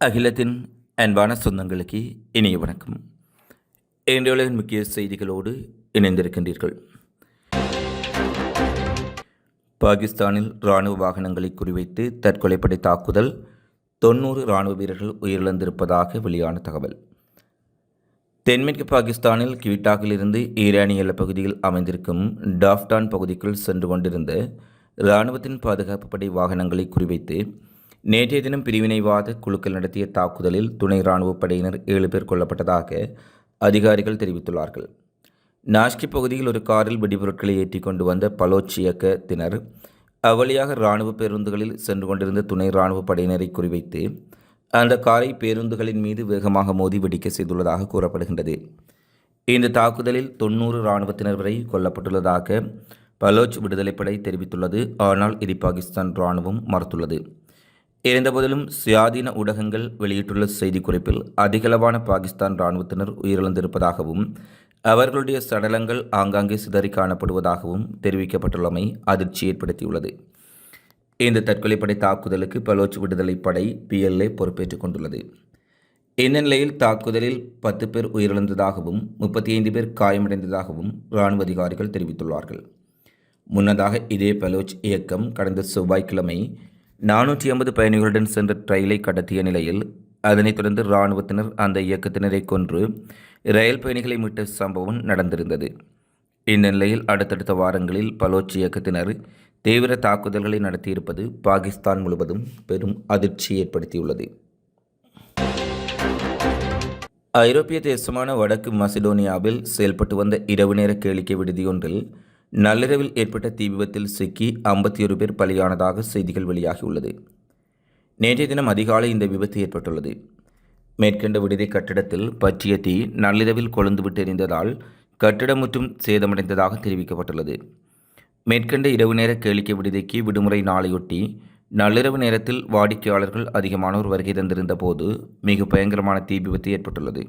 அகிலத்தின் அன்பான சொந்தங்களுக்கு இனிய வணக்கம். இன்றைய முக்கிய செய்திகளோடு இணைந்திருக்கின்றீர்கள். பாகிஸ்தானில் இராணுவ வாகனங்களை குறிவைத்து தற்கொலைப்படை தாக்குதல் தொண்ணூறு இராணுவ வீரர்கள் உயிரிழந்திருப்பதாக வெளியான தகவல். தென்மேற்கு பாகிஸ்தானில் கிவிட்டாக்கிலிருந்து ஈரானிய பகுதியில் அமைந்திருக்கும் டாஃப்டான் பகுதிக்குள் சென்று கொண்டிருந்த இராணுவத்தின் பாதுகாப்பு படை வாகனங்களை குறிவைத்து நேற்றைய தினம் பிரிவினைவாத குழுக்கள் நடத்திய தாக்குதலில் துணை இராணுவப் படையினர் ஏழு பேர் கொல்லப்பட்டதாக அதிகாரிகள் தெரிவித்துள்ளார்கள். நாஷ்கி பகுதியில் ஒரு காரில் வெடிபொருட்களை ஏற்றி கொண்டு வந்த பலோச் இயக்கத்தினர் அவ்வழியாக இராணுவ பேருந்துகளில் சென்று கொண்டிருந்த துணை இராணுவ படையினரை குறிவைத்து அந்த காரை பேருந்துகளின் மீது வேகமாக மோதி வெடிக்க செய்துள்ளதாக கூறப்படுகின்றது. இந்த தாக்குதலில் தொண்ணூறு இராணுவத்தினர் வரை கொல்லப்பட்டுள்ளதாக பலோச் விடுதலைப்படை தெரிவித்துள்ளது. ஆனால் இது பாகிஸ்தான் இராணுவம் மறுத்துள்ளது. இருந்தபோதிலும் சுயாதீன ஊடகங்கள் வெளியிட்டுள்ள செய்திக்குறிப்பில் அதிகளவான பாகிஸ்தான் இராணுவத்தினர் உயிரிழந்திருப்பதாகவும் அவர்களுடைய சடலங்கள் ஆங்காங்கே சிதறி காணப்படுவதாகவும் தெரிவிக்கப்பட்டுள்ளமை அதிர்ச்சி ஏற்படுத்தியுள்ளது. இந்த தற்கொலைப்படை தாக்குதலுக்கு பலோச் விடுதலை படை பிஎல்ஏ பொறுப்பேற்றுக் கொண்டுள்ளது. இந்த நிலையில் தாக்குதலில் பத்து பேர் உயிரிழந்ததாகவும் முப்பத்தி ஐந்து பேர் காயமடைந்ததாகவும் இராணுவ அதிகாரிகள் தெரிவித்துள்ளார்கள். முன்னதாக இதே பலோச் இயக்கம் கடந்த செவ்வாய்க்கிழமை நானூற்றி ஐம்பது பயணிகளுடன் சென்ற ரயிலை கடத்திய நிலையில் அதனைத் தொடர்ந்து இராணுவத்தினர் அந்த இயக்கத்தினரை கொன்று ரயில் பயணிகளை மீட்ட சம்பவம் நடந்திருந்தது. இந்த நிலையில் அடுத்தடுத்த வாரங்களில் பலோச் இயக்கத்தினர் தீவிர தாக்குதல்களை நடத்தியிருப்பது பாகிஸ்தான் முழுவதும் பெரும் அதிர்ச்சி ஏற்படுத்தியுள்ளது. ஐரோப்பிய தேசமான வடக்கு மசிடோனியாவில் செயல்பட்டு வந்த இரவு நேர கேளிக்கை விடுதியொன்றில் நள்ளிரவில் ஏற்பட்ட தீ விபத்தில் சிக்கி ஐம்பத்தி ஒரு பேர் பலியானதாக செய்திகள் வெளியாகியுள்ளது. நேற்றைய தினம் அதிகாலை இந்த விபத்து ஏற்பட்டுள்ளது. மேற்கண்ட விடுதி கட்டிடத்தில் பற்றிய தீ நள்ளிரவில் கொழுந்துவிட்டு எரிந்ததால் கட்டிடம் மற்றும் சேதமடைந்ததாக தெரிவிக்கப்பட்டுள்ளது. மேற்கண்ட இரவு நேர கேளிக்கை விடுதிக்கு விடுமுறை நாளையொட்டி நள்ளிரவு நேரத்தில் வாடிக்கையாளர்கள் அதிகமானோர் வருகை தந்திருந்த போது மிக பயங்கரமான தீ விபத்து ஏற்பட்டுள்ளது.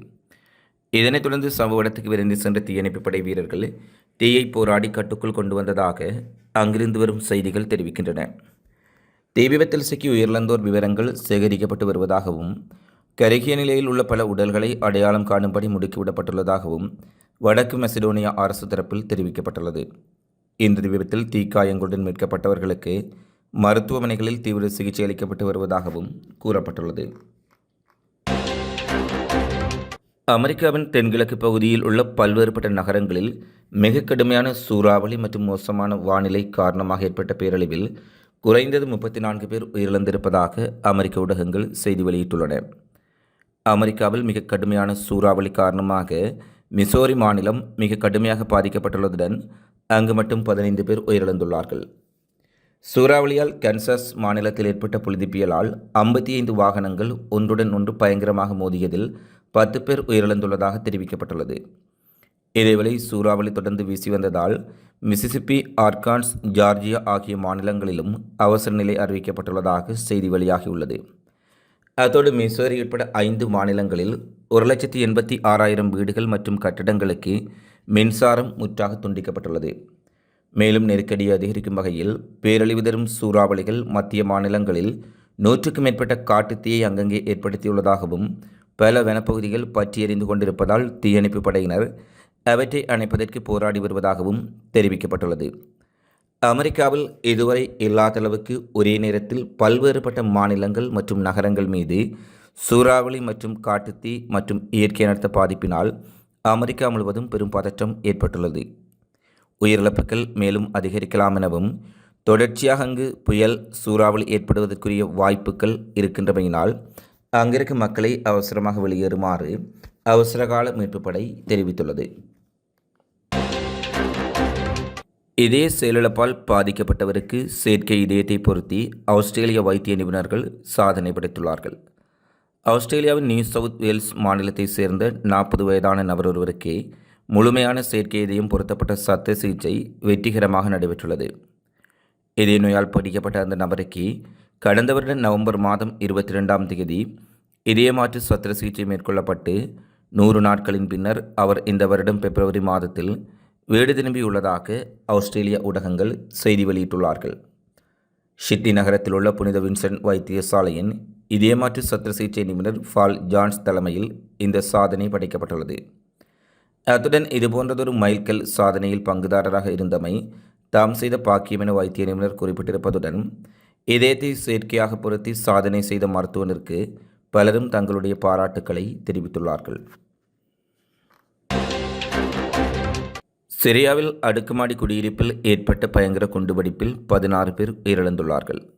இதனைத் தொடர்ந்து சம்பவ இடத்துக்கு விரைந்து சென்ற தீயணைப்பு படை வீரர்கள் தீயை போராடி கட்டுக்குள் கொண்டு வந்ததாக அங்கிருந்து வரும் செய்திகள் தெரிவிக்கின்றன. தீ விபத்தில் சிக்கி உயிரிழந்தோர் விவரங்கள் சேகரிக்கப்பட்டு வருவதாகவும் கருகிய நிலையில் உள்ள பல உடல்களை அடையாளம் காணும்படி முடுக்கிவிடப்பட்டுள்ளதாகவும் வடக்கு மெசிடோனியா அரசு தரப்பில் தெரிவிக்கப்பட்டுள்ளது. இந்த விபத்தில் தீக்காயங்களுடன் மீட்கப்பட்டவர்களுக்கு மருத்துவமனைகளில் தீவிர சிகிச்சை அளிக்கப்பட்டு வருவதாகவும் கூறப்பட்டுள்ளது. அமெரிக்காவின் தென்கிழக்கு பகுதியில் உள்ள பல்வேறுபட்ட நகரங்களில் மிக கடுமையான சூறாவளி மற்றும் மோசமான வானிலை காரணமாக ஏற்பட்ட பேரழிவில் குறைந்தது முப்பத்தி நான்கு பேர் உயிரிழந்திருப்பதாக அமெரிக்க ஊடகங்கள் செய்தி வெளியிட்டுள்ளன. அமெரிக்காவில் மிக கடுமையான சூறாவளி காரணமாக மிசோரி மாநிலம் மிக கடுமையாக பாதிக்கப்பட்டுள்ளதுடன் அங்கு மட்டும் பதினைந்து பேர் உயிரிழந்துள்ளார்கள். சூறாவளியால் கன்சாஸ் மாநிலத்தில் ஏற்பட்ட புழுதிப்பியலால் ஐம்பத்தி ஐந்து வாகனங்கள் ஒன்றுடன் ஒன்று பயங்கரமாக மோதியதில் பத்து பேர் உயிரிழந்துள்ளதாக தெரிவிக்கப்பட்டுள்ளது. இதேவேளை சூறாவளி தொடர்ந்து வீசி வந்ததால் மிசிசிப்பி ஆர்கான்ஸ் ஜார்ஜியா ஆகிய மாநிலங்களிலும் அவசர நிலை அறிவிக்கப்பட்டுள்ளதாக செய்தி வெளியாகியுள்ளது. அதோடு மிசோரி உட்பட ஐந்து மாநிலங்களில் ஒரு லட்சத்தி எண்பத்தி ஆறாயிரம் வீடுகள் மற்றும் கட்டடங்களுக்கு மின்சாரம் முற்றாக துண்டிக்கப்பட்டுள்ளது. மேலும் நெருக்கடியை அதிகரிக்கும் வகையில் பேரழிவு தரும் சூறாவளிகள் மத்திய மாநிலங்களில் நூற்றுக்கும் மேற்பட்ட காட்டுத்தீயை அங்கங்கே ஏற்படுத்தியுள்ளதாகவும் பல வனப்பகுதிகள் பற்றி எறிந்து கொண்டிருப்பதால் தீயணைப்பு படையினர் அவற்றை அணைப்பதற்கு போராடி வருவதாகவும் தெரிவிக்கப்பட்டுள்ளது. அமெரிக்காவில் இதுவரை இல்லாதளவுக்கு ஒரே நேரத்தில் பல்வேறுபட்ட மாநிலங்கள் மற்றும் நகரங்கள் மீது சூறாவளி மற்றும் காட்டுத்தீ மற்றும் இயற்கை நடத்த பாதிப்பினால் அமெரிக்கா முழுவதும் பெரும் பதற்றம் ஏற்பட்டுள்ளது. உயிரிழப்புகள் மேலும் அதிகரிக்கலாம் எனவும் தொடர்ச்சியாக அங்கு புயல் சூறாவளி ஏற்படுவதற்குரிய வாய்ப்புகள் இருக்கின்றமையினால் அங்கிருக்கும் மக்களை அவசரமாக வெளியேறுமாறு அவசரகால மீட்பு படை தெரிவித்துள்ளது. இதே செயலிழப்பால் பாதிக்கப்பட்டவருக்கு செயற்கை இதயத்தை பொருத்தி ஆஸ்திரேலிய வைத்திய நிபுணர்கள் சாதனை படைத்துள்ளார்கள். ஆஸ்திரேலியாவின் நியூ சவுத் வேல்ஸ் மாநிலத்தைச் சேர்ந்த நாற்பது வயதான நபர் ஒருவருக்கே முழுமையான செயற்கை இதயம் பொருத்தப்பட்ட சத்த சிகிச்சை வெற்றிகரமாக நடைபெற்றுள்ளது. இதய நோயால் பாதிக்கப்பட்ட அந்த நபருக்கு கடந்த வருட நவம்பர் மாதம் இருபத்தி ரெண்டாம் தேதி இதயமாற்று சத்திர சிகிச்சை மேற்கொள்ளப்பட்டு நூறு நாட்களின் பின்னர் அவர் இந்த வருடம் பிப்ரவரி மாதத்தில் வீடு திரும்பியுள்ளதாக ஆஸ்திரேலிய ஊடகங்கள் செய்தி வெளியிட்டுள்ளார்கள். ஷிட்டி நகரத்தில் உள்ள புனித வின்சென்ட் வைத்தியசாலையின் இதயமாற்று சத்திர சிகிச்சை நிபுணர் ஃபால் ஜான்ஸ் தலைமையில் இந்த சாதனை படைக்கப்பட்டுள்ளது. அத்துடன் இதுபோன்றதொரு மைல்கல் சாதனையில் பங்குதாரராக இருந்தமை தாம் செய்த பாக்கியம் என வைத்திய நிபுணர் குறிப்பிட்டிருப்பதுடன் இதயத்தை செயற்கையாக பொருத்தி சாதனை செய்த மருத்துவனிற்கு பலரும் தங்களுடைய பாராட்டுக்களை தெரிவித்துள்ளார்கள். சிரியாவில் அடுக்குமாடி குடியிருப்பில் ஏற்பட்ட பயங்கர குண்டுவெடிப்பில் பதினாறு பேர் உயிரிழந்துள்ளார்கள்.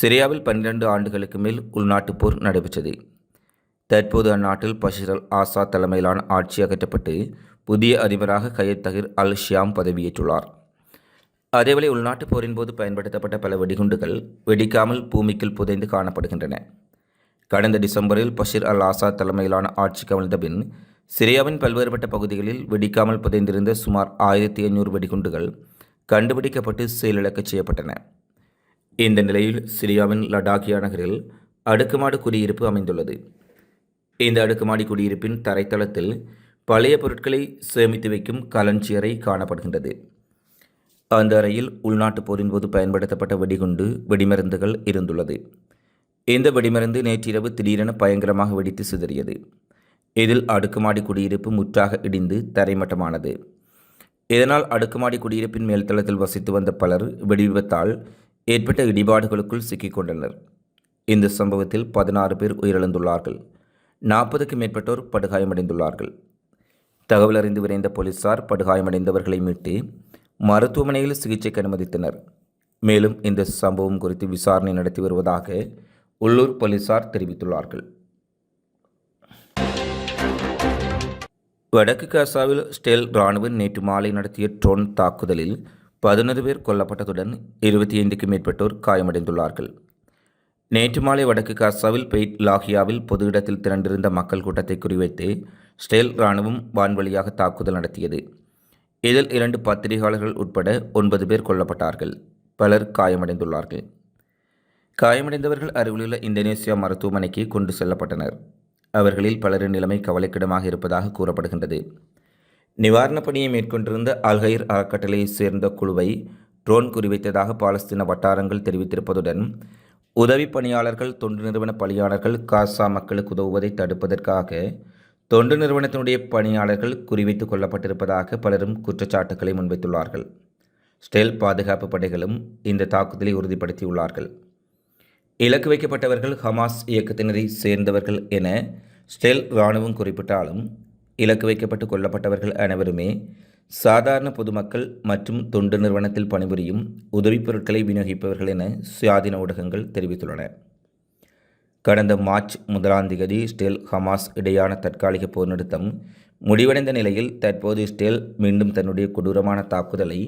சிரியாவில் பன்னிரண்டு ஆண்டுகளுக்கு மேல் உள்நாட்டுப் போர் நடைபெற்றது. தற்போது அந்நாட்டில் பஷீர் ஆசா தலைமையிலான ஆட்சி அகற்றப்பட்டு புதிய அதிபராக கயத் தகிர் அல் ஷியாம் பதவியேற்றுள்ளார். அதேவேளை உள்நாட்டுப் போரின் போது பயன்படுத்தப்பட்ட பல வெடிகுண்டுகள் வெடிக்காமல் பூமிக்குள் புதைந்து காணப்படுகின்றன. கடந்த டிசம்பரில் பஷீர் அல் ஆசாத் தலைமையிலான ஆட்சி கவிழ்ந்த பின் சிரியாவின் பல்வேறுபட்ட பகுதிகளில் வெடிக்காமல் புதைந்திருந்த சுமார் ஆயிரத்தி ஐநூறு வெடிகுண்டுகள் கண்டுபிடிக்கப்பட்டு செயலிழக்கச் செய்யப்பட்டன. இந்த நிலையில் சிரியாவின் லடாக்கியா நகரில் அடுக்குமாடு குடியிருப்பு அமைந்துள்ளது. இந்த அடுக்குமாடி குடியிருப்பின் தரைத்தளத்தில் பழைய பொருட்களை சேமித்து வைக்கும் கலஞ்சியறை காணப்படுகின்றது. அந்த அறையில் உள்நாட்டுப் போரின் போது பயன்படுத்தப்பட்ட வெடிகுண்டு வெடிமருந்துகள் இருந்துள்ளது. இந்த வெடிமருந்து நேற்றிரவு திடீரென பயங்கரமாக வெடித்து சிதறியது. இதில் அடுக்குமாடி குடியிருப்பு முற்றாக இடிந்து தரைமட்டமானது. இதனால் அடுக்குமாடி குடியிருப்பின் மேல்தளத்தில் வசித்து வந்த பலர் வெடிவிபத்தால் ஏற்பட்ட இடிபாடுகளுக்குள் சிக்கிக்கொண்டனர் இந்த சம்பவத்தில் பதினாறு பேர் உயிரிழந்துள்ளார்கள். நாற்பதுக்கும் மேற்பட்டோர் படுகாயமடைந்துள்ளார்கள். தகவல் அறிந்து விரைந்த போலீசார் படுகாயமடைந்தவர்களை மீட்டு மருத்துவமனையில் சிகிச்சைக்கு அனுமதித்தனர். மேலும் இந்த சம்பவம் குறித்து விசாரணை நடத்தி வருவதாக உள்ளூர் போலீசார் தெரிவித்துள்ளார்கள். வடக்கு காசாவில் ஸ்டெல் இராணுவம் நேற்று மாலை நடத்திய ட்ரோன் தாக்குதலில் பதினொரு பேர் கொல்லப்பட்டதுடன் இருபத்தி ஐந்துக்கும் மேற்பட்டோர் காயமடைந்துள்ளார்கள். நேற்று மாலை வடக்கு காசாவில் பெய்ட் லாகியாவில் பொது இடத்தில் திரண்டிருந்த மக்கள் கூட்டத்தை குறிவைத்து ஸ்டெல் இராணுவம் வான்வழியாக தாக்குதல் நடத்தியது. இதில் இரண்டு பத்திரிகையாளர்கள் உட்பட ஒன்பது பேர் கொல்லப்பட்டார்கள். பலர் காயமடைந்துள்ளார்கள். காயமடைந்தவர்கள் அருகிலுள்ள இந்தோனேசியா மருத்துவமனைக்கு கொண்டு செல்லப்பட்டனர். அவர்களில் பலரின் நிலைமை கவலைக்கிடமாக இருப்பதாக கூறப்படுகின்றது. நிவாரணப் பணியை மேற்கொண்டிருந்த அல்ஹைர் அறக்கட்டளையைச் சேர்ந்த குழுவை ட்ரோன் குறிவைத்ததாக பாலஸ்தீன வட்டாரங்கள் தெரிவித்திருப்பதுடன் உதவி பணியாளர்கள் தொண்டு நிறுவன பணியாளர்கள் காசா மக்களுக்கு உதவுவதை தடுப்பதற்காக தொண்டு நிறுவனத்தினுடைய பணியாளர்கள் குறிவைத்து கொல்லப்பட்டிருப்பதாக பலரும் குற்றச்சாட்டுக்களை முன்வைத்துள்ளார்கள். ஸ்டெல் பாதுகாப்பு படைகளும் இந்த தாக்குதலை உறுதிப்படுத்தியுள்ளார்கள். இலக்கு வைக்கப்பட்டவர்கள் ஹமாஸ் இயக்கத்தினரை சேர்ந்தவர்கள் என ஸ்டெல் இராணுவம் குறிப்பிட்டாலும் இலக்கு வைக்கப்பட்டு கொல்லப்பட்டவர்கள் அனைவருமே சாதாரண பொதுமக்கள் மற்றும் தொண்டு நிறுவனத்தில் பணிபுரியும் உதவிப் பொருட்களை விநியோகிப்பவர்கள் என சுயாதீன ஊடகங்கள் தெரிவித்துள்ளன. கடந்த மார்ச் முதலாம் தேதி ஸ்டெல் ஹமாஸ் இடையான தற்காலிக போர் நிறுத்தம் முடிவடைந்த நிலையில் தற்போது ஸ்டெல் மீண்டும் தன்னுடைய கொடூரமான தாக்குதலை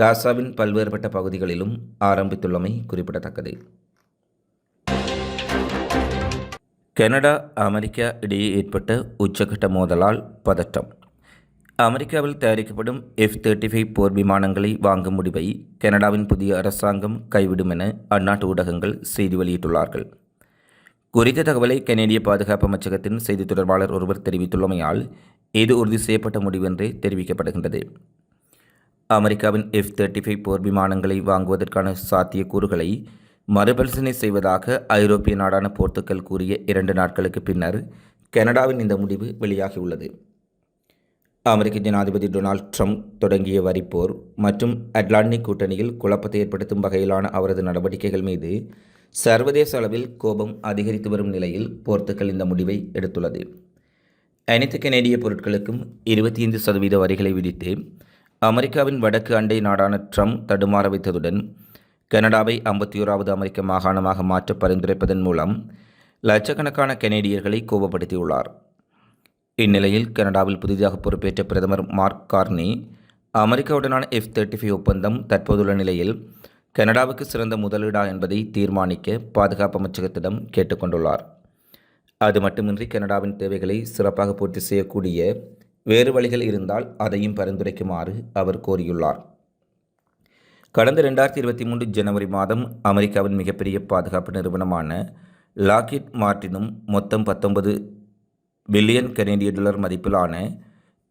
காசாவின் பல்வேறுபட்ட பகுதிகளிலும் ஆரம்பித்துள்ளமை குறிப்பிடத்தக்கது. கனடா அமெரிக்கா இடையே ஏற்பட்ட உச்சகட்ட மோதலால் பதட்டம் அமெரிக்காவில் தயாரிக்கப்படும் எஃப் தேர்ட்டி ஃபைவ் போர் விமானங்களை வாங்கும் முடிவை கனடாவின் புதிய அரசாங்கம் கைவிடும் என அந்நாட்டு ஊடகங்கள் செய்தி வெளியிட்டுள்ளார்கள். குறித்த தகவலை கனேடிய பாதுகாப்பு அமைச்சகத்தின் செய்தி தொடர்பாளர் ஒருவர் தெரிவித்துள்ளமையால் இது உறுதி செய்யப்பட்ட முடிவென்றே தெரிவிக்கப்படுகின்றது. அமெரிக்காவின் எஃப் தேர்ட்டி ஃபைவ் போர் விமானங்களை வாங்குவதற்கான சாத்தியக்கூறுகளை மறுபரிசீலனை செய்வதாக ஐரோப்பிய நாடான போர்த்துக்கல் கூறிய இரண்டு நாட்களுக்கு பின்னர் கனடாவின் இந்த முடிவு வெளியாகியுள்ளது. அமெரிக்க ஜனாதிபதி டொனால்ட் ட்ரம்ப் தொடங்கிய வரிப்போர் மற்றும் அட்லாண்டிக் கூட்டணியில் குழப்பத்தை ஏற்படுத்தும் வகையிலான அவரது நடவடிக்கைகள் மீது சர்வதேச அளவில் கோபம் அதிகரித்து வரும் நிலையில் போர்த்துக்கல் இந்த முடிவை எடுத்துள்ளது. அனைத்து கனேடிய பொருட்களுக்கும் இருபத்தி ஐந்து சதவீத வரிகளை விதித்து அமெரிக்காவின் வடக்கு அண்டை நாடான ட்ரம்ப் தடுமாற வைத்ததுடன் கனடாவை ஐம்பத்தி ஓராவது அமெரிக்க மாகாணமாக மாற்ற பரிந்துரைப்பதன் மூலம் லட்சக்கணக்கான கனேடியர்களை கோபப்படுத்தியுள்ளார். இந்நிலையில் கனடாவில் புதிதாக பொறுப்பேற்ற பிரதமர் மார்க் கார்னி அமெரிக்காவுடனான எஃப் தேர்ட்டி ஃபைவ் ஒப்பந்தம் தற்போதுள்ள நிலையில் கனடாவுக்கு சிறந்த முதலீடா என்பதை தீர்மானிக்க பாதுகாப்பு அமைச்சகத்திடம் கேட்டுக்கொண்டுள்ளார். அது மட்டுமின்றி கனடாவின் தேவைகளை சிறப்பாக பூர்த்தி செய்யக்கூடிய வேறு வழிகள் இருந்தால் அதையும் பரிந்துரைக்குமாறு அவர் கோரியுள்ளார். கடந்த ரெண்டாயிரத்தி இருபத்தி மூன்று ஜனவரி மாதம் அமெரிக்காவின் மிகப்பெரிய பாதுகாப்பு நிறுவனமான லாக்கிட் மார்டினும் மொத்தம் பத்தொன்பது பில்லியன் கனேடிய டாலர் மதிப்பிலான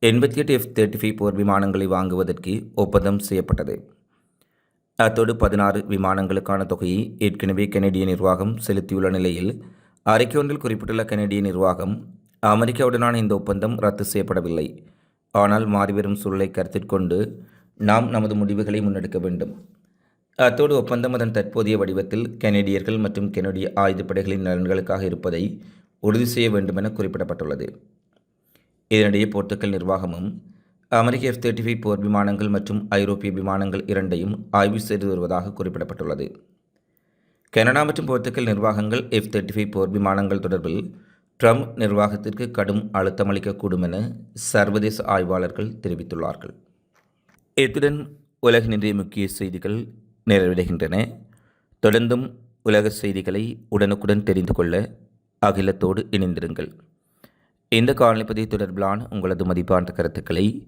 எண்பத்தி எட்டு எஃப் தேர்ட்டி ஃபைவ் போர் விமானங்களை வாங்குவதற்கு ஒப்பந்தம் செய்யப்பட்டது. அத்தோடு பதினாறு விமானங்களுக்கான தொகையை ஏற்கனவே கனடிய நிர்வாகம் செலுத்தியுள்ள நிலையில் அறிக்கை ஒன்றில் குறிப்பிட்டுள்ள கனடிய நிர்வாகம் அமெரிக்காவுடனான இந்த ஒப்பந்தம் ரத்து செய்யப்படவில்லை. ஆனால் மாறிவரும் சூழலை கருத்தில் கொண்டு நாம் நமது முடிவுகளை முன்னெடுக்க வேண்டும். அத்தோடு ஒப்பந்தம் அதன் தற்போதைய வடிவத்தில் கனேடியர்கள் மற்றும் கனடிய ஆயுதப்படைகளின் நலன்களுக்காக இருப்பதை உறுதி செய்ய வேண்டும் என குறிப்பிடப்பட்டுள்ளது. இதனிடையே போர்த்துக்கல் நிர்வாகமும் அமெரிக்க எஃப் தேர்ட்டி ஃபைவ் போர் விமானங்கள் மற்றும் ஐரோப்பிய விமானங்கள் இரண்டையும் ஆய்வு செய்து வருவதாக குறிப்பிடப்பட்டுள்ளது. கனடா மற்றும் போர்த்துக்கல் நிர்வாகங்கள் எஃப் தேர்ட்டி ஃபைவ் போர் விமானங்கள் தொடர்பில் ட்ரம்ப் நிர்வாகத்திற்கு கடும் அழுத்தம் அளிக்கக்கூடும் என சர்வதேச ஆய்வாளர்கள் தெரிவித்துள்ளார்கள். இத்துடன் உலக முக்கிய செய்திகள் நிறைவடைகின்றன. தொடர்ந்தும் உலக செய்திகளை உடனுக்குடன் தெரிந்து கொள்ள அகிலத்தோடு இணைந்திருங்கள். இந்த காணொலிப்பதிவு தொடர்பிலான உங்களது மதிப்பான கருத்துக்களை